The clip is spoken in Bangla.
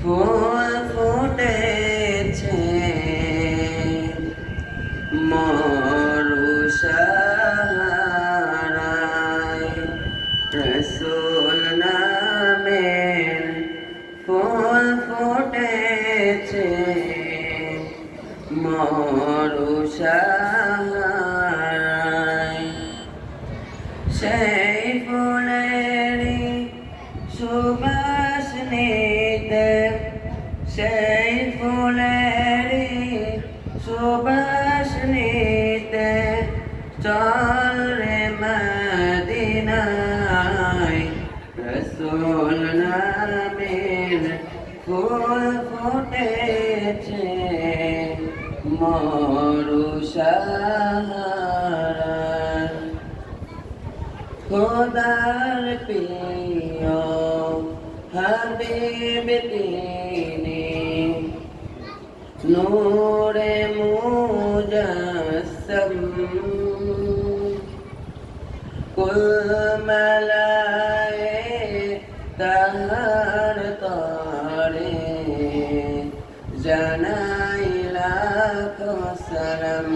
ফুল ফুটেছে মরুষারায় রসুল নামের ফুল ফুটেছে মরুষারায় সেই ফুলেরই সেই ফুলেরই সুবাস নিতে চল রে মদিনায়। রসুল নামের ফুল ফুটেছে মরুষার খোদার প্রিয় হাবিব তিনি নূরে মুজাসম। কুল মালায়ে তাহার তরে জানাই লাখ সালাম।